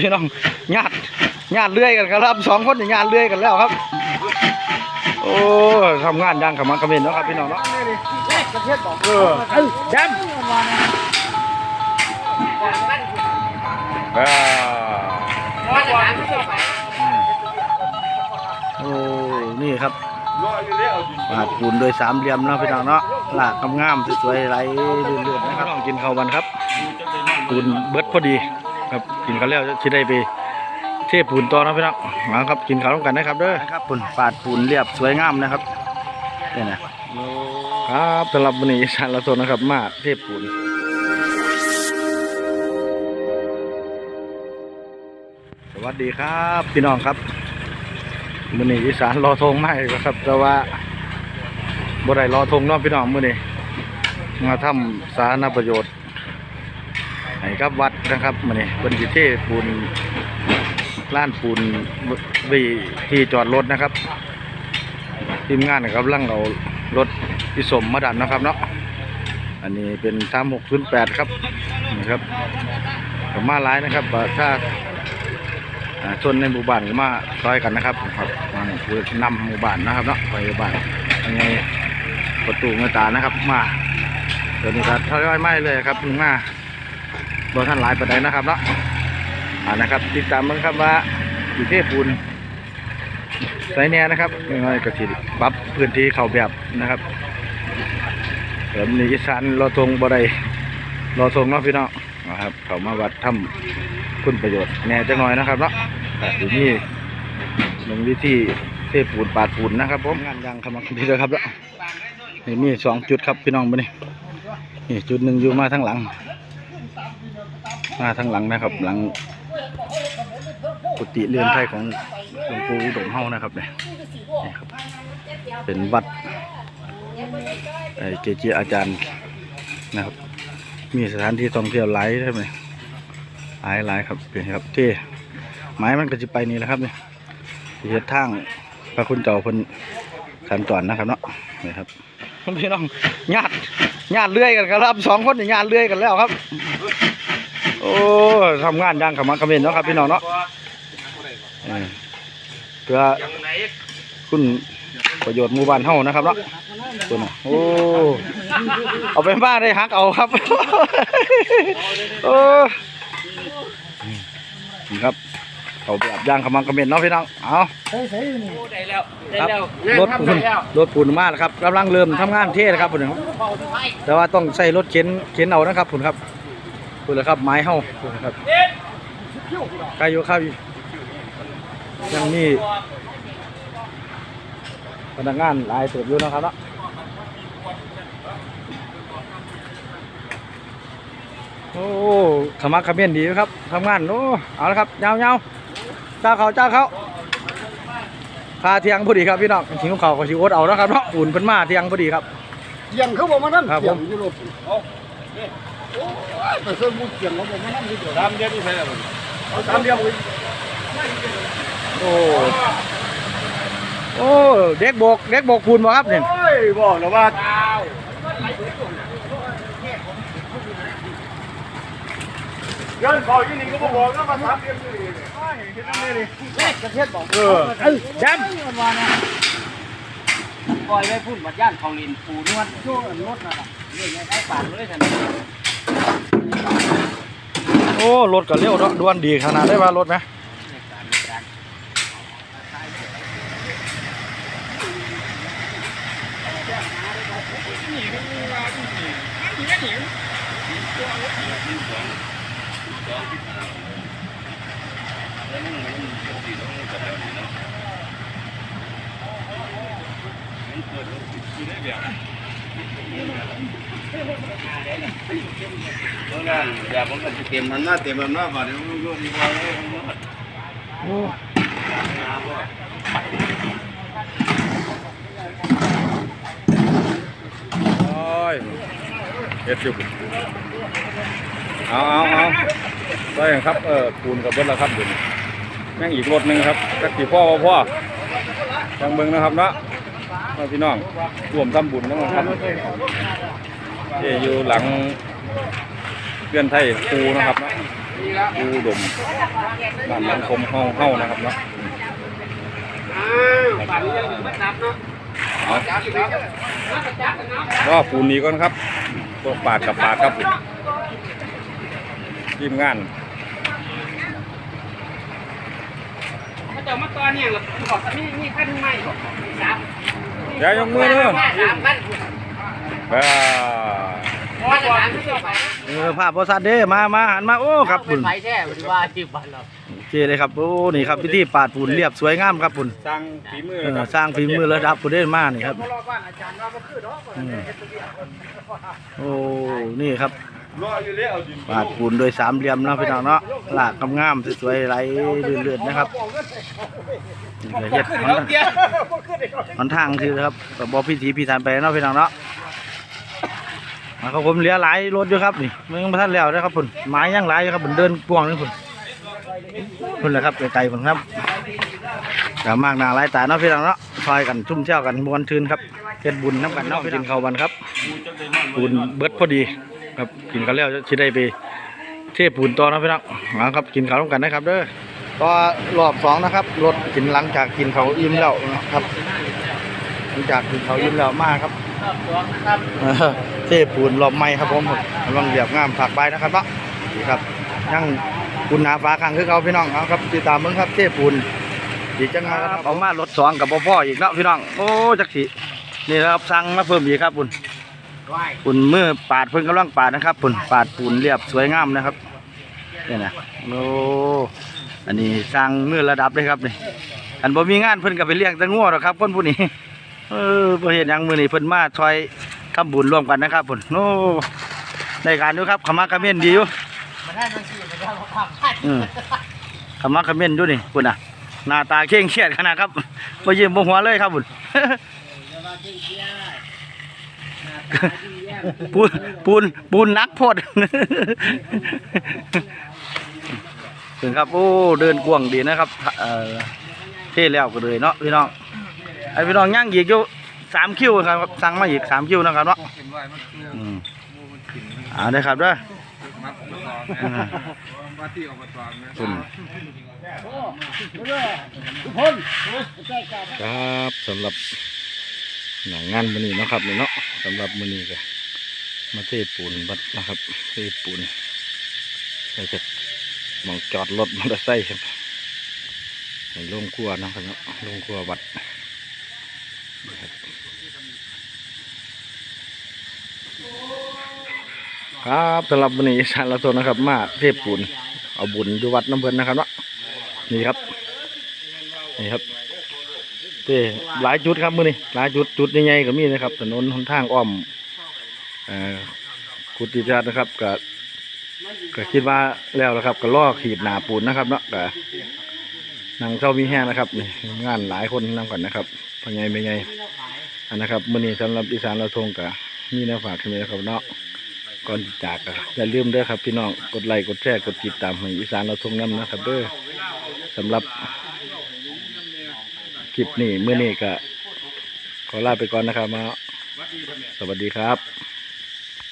พี่น้องญาติญาติเลื่อยกันครับสองคนนี่ญาติเลื่อยกันแล้วครับ โอ้ทำงานอย่างขมักเขม้นเนาะครับพี่น้องเนาะเออแชมป์อ่าโอ้นี่ครับปาดปูนโดยสามเหลี่ยมเนาะพี่น้องเนาะลากงามๆสวยๆไหลเรื่อยๆนะครับกินข้าววันครับปูนเบิดพอดี ครับกินกันแล้วจะได้ไปเทปูนต่อนะพี่น้องมาครับกินข้าวร่วมกันนะครับเด้อครับปูนปาดปูนเรียบสวยงามนะครับนี่นะครับสำหรับวันนี้สารละโซนนะครับ มาเทปูนสวัสดีครับพี่น้องครับมื้อนี้อีสานรอธงมากเลยครับ แต่ว่าบ่ได้รอธงเนาะพี่น้องมื้อนี้มาทำสาธารณประโยชน์ ให้กับวัดนะครับมันนี่เป็นสิเทปูนล้านปูนวีที่จอดรถนะครับ ทีมงานนะครับลังเอารถพิสมมาดันนะครับเนาะอันนี้เป็นสามหกศูนย์แปดครับนี่ครับผมมาหลายนะครับอ่าถ้าชนในหมู่บ้านก็มาซอยกันนะครับครับอ่าคือนำหมู่บ้านนะครับเนาะไปหมู่บ้านยังไงประตูเงตานะครับ มาเดี๋ยวนี้ก็ทยอยไม่เลยครับมา บท่านหลายประเด็นนะครับเนาะอ่านะครับ ติดตามมั้งครับว่าอยู่เทพปูนไซแน่นะครับยังไงก็สิปรับพื้นที่เขาแบบนะครับเดี๋ยวมีอีสานรอทงบ่ได้รอทงเนาะพี่น้องนะครับ เขามาวัดทำคุณประโยชน์แน่จังหน่อยนะครับเนาะอ่อยู่นี่หนึ่งวิธีเทปูนปาดปูนนะครับผมงานยังขมักพี่เลยครับเนาะนี่มีสองจุดครับพี่น้องมานี่นี่จุดหนึ่งอยู่มาทั้งหลัง มาทางหลังนะครับ หลังกุฏิเรือนไทยของหลวงปู่ดมเฮานะครับเนี่ยครับเป็นวัดเกจิอาจารย์นะครับ มีสถานที่ท่องเที่ยวหลายใช่ไหมหลายหลายครับเป็นครับที่ไม้มันก็จะไปนี่แหละครับเนี่ยที่เฮ็ดทางพระคุณเจ้าเพิ่นสันจรนนะครับเนาะนี่ครับพี่น้องญาติญาติเลื่อยกันครับสองคนญาติเลื่อยกันแล้วครับ อ้ทำงานอย่างขมักเขม้นเนาะครับพี่น้องเนาะเออเพื่อคุณประโยชน์หมู่บ้านเฮานะครับเนาะตัวน่ะโอ้เอาไปบ้านได้ฮักเอาครับโอ้นี่ครับเอาแบบอย่างขมักเขม้นเนาะพี่น้องเอาได้แล้วได้ครับแล้วรถปูนรถปูนมาแล้วครับกำลังเริ่มทำงานเทนะครับผมแต่ว่าต้องใส่รถเข็นเข็นเอานะครับผมครับ คุณละครับไม้เฮาคุณละครับใครอยู่ครับยังมีพนักงานหลายเติบอยู่นะครับเนาะโอ้ขมักเขม้นดีอยู่ครับทำงานโอ้เอาละครับยาวๆเจ้าเขาเจ้าเขาพาเที่ยงพอดีครับพี่น้องทิ้งเขาก็ชิวดเอาแล้วครับเนาะอุ่นเพิ่นมาเที่ยงพอดีครับเสียงเขาบอกมานั่นครับผมเสียงอยู่รถโอ้ย แต่เสื้อมุกเสียงเขาบอกมานั่นนี่เดี๋ยวตามเดียวนี่ใช่ไหมเอาตามเดียวเลยโอ้โอ้เด็กโบกเด็กโบกปูนบ่ครับเนี่ยโอ้ยบอกแล้วว่าเงินเขายี่นี่ก็บอกแล้วมาตามเดียวนี่เลยเห็นไหมนี่ประเทศบอกเออเอ้ยแจมปล่อยไว้พุ่นบัดย่านเขาลินปูนวดช่วงรถน่ะล่ะนี่ไงได้ปากเลยท่าน โอ้รถก็เร็วเนาะด่วนดีขนาดได้ว่ารถไหม อย่าผมก็เต็มมันมาเต็มมันมาบ่เดี๋ยวมันก็ดีกว่าเลยโอ้โอ้ยเฮ็ดอยู่เอาเอาเอาได้ครับ เออปูนกับเบิดแล้วครับเดี๋ยวแม่งอีกรถหนึ่งครับสักกี่พ่อพ่อฟังเบิงนะครับเนาะ มาพี่น้องรวมทำบุญนะครับที่อยู่หลังเพื่อนไทยปูนะครับนะปูดมบ้านมันคมเฮาเฮานะครับเนาะอ้าวป่านนี้ยังไม่นับเนาะเอบจับจับกันเนาะก็ปูนี้ก่อนครับพวปาดกับปาดครับทีมงานเขาจะมาตอนเนี่ยกับบอนี่นี่ขั้นใหม่บอกสาม เดี๋ยวยกมือเด้อสามขั้นอ่าว่าจะสามที่ไปเออภาพบริษัทเด้มามาหันมาโอ้ครับเป็คุนณไฟแท้หรือว่าที่บ้านเราโอเคเลยครับโอ้นี่ครับพิธีปาดปูนเรียบสวยงามครับคุณสร้างฝีมือเออสร้างฝีมือระดับประเทศมากนี่ครับรอบบ้านอาจารย์ว่าก็คือเนาะอืมโอ้นี่ครับ ปาดปูนโดยสามเหลี่ยมนะพี่น้องเนาะหลากงามๆสวยๆไหลเลื่อนๆนะครับนี่ก็เฮ็ดมันมันทางคือครับกับบอพิธีพิธันไปเนาะพี่น้องเนาะมาครับผมเหลือหลายรถอยู่ครับนี่มันยังม่ทันแล้วนะครับผมไม้ยังหลายอยู่ครับผมเดินกวงนี่ผมคุณแหละครับไกลๆผมครับแต่มากหนาหลายตาเนาะพี่น้องเนาะซอยกันชุ่มเชี่ยวกันมวนทืนครับเฮ็ดบุญน้ำกันเนาะกินข้าววันครับปูนเบิดพอดี ครับกินกันแล้วจะได้ไปเทปูนต่อนะพี่น้องมาครับกินข้าวร่วมกันนะครับเด้อก็รอบสองนะครับรถกินหลังจากกินข้าวอิ่มแล้วนะครับ หลังจากกินข้าวอิ่มแล้วมากครับรอบสองนะครับเออเทปูนรอบใหม่ครับผมกำลังเรียบงามผักใบนะครับเนาะนี่ครับยังคุณนาฟ้าขังคือเขาพี่น้องเอาครับติดตามมึงครับเทปูนอีกจังงครับเอามารถสองกับพ่ออีกเนาะพี่น้องโอ้จักสินี่นะครับสั่งมาเพิ่มอีกครับคุณไหว ปุ่นมือปาดเพิ่นกำลังปาดนะครับปุ่นปาดปูนเรียบสวยงามนะครับเนี่ยนะโอ้อันนี้สร้างมือระดับเลยครับนี่อันบ่มีงานเพิ่นก็ไปเลี้ยงตะงัวหรอกครับคนผู้นี้เออบ่เห็นยังมือนี้เพิ่นมาช่วยทำบุญร่วมกันนะครับปุ่นโอ้ได้การอยู่ครับขมักขมิ้นดีอยู่มาได้มันสี่มาได้มาทำขมักขม้นอยู่นี่ปุ่นน่ะหน้าตาเคร่งเครียดขนาดครับบ่ยิ้มบ่หัวเลยครับปุ่น ปูนปูนปูนนักโพดถึงครับโอ้เดินกว้างดีนะครับเอ่อเท่แล้วก็เลยเนาะพี่น้องไอพี่น้องย่างอีกอยู่สามคิวครับสั่งมาอีกสามคิวนะครับเนาะอืมเอ่าได้ครับเด้ออ่าคุณครับสำหรับ หนังงานมือนี้นะครับเนาะสำหรับมือนี้ก็มาเทปูนบัดนะครับเทปูนเราจะมองจอดรถมอเตอร์ไซค์ครับให้โรงครัวนะครับเนาะโรงครัววัดนะครับสำหรับวันนี้สารละโซนนะครับ มาเทปูนเอาบุญอยู่วัดน้ำเพิ่นนะครับเนาะนี่ครับ นี่ครับ เต้หลายจุดครับมื้อนี้หลายจุดจุดใหญ่ๆก็มีนะครับ ถนนหนทางอ้อมอ่อกุฏิจัดนะครับก็ก็คิดว่าแล้วนะครับ ก็ล่อขีดหนาปูนนะครับ เนาะก็นางเจ้ามีแห้งนะครับนี่งานหลายคนนำกันนะครับพ่อใหญ่แม่ใหญ่อันนะครับมื้อนี้สำหรับอีสานเราทงก็มีแนวฝากขึ้นมนะครับเนาะก่อนจากก็อย่าลืมเด้อครับ พี่น้องกดไลค์กดแชร์กดติดตามให้อีสานเราทงนํนะครับเด้อสำหรับ ลิปนี้เมื่อนี้ก็ขอลาไปก่อนนะครับมาสวัสดีครับ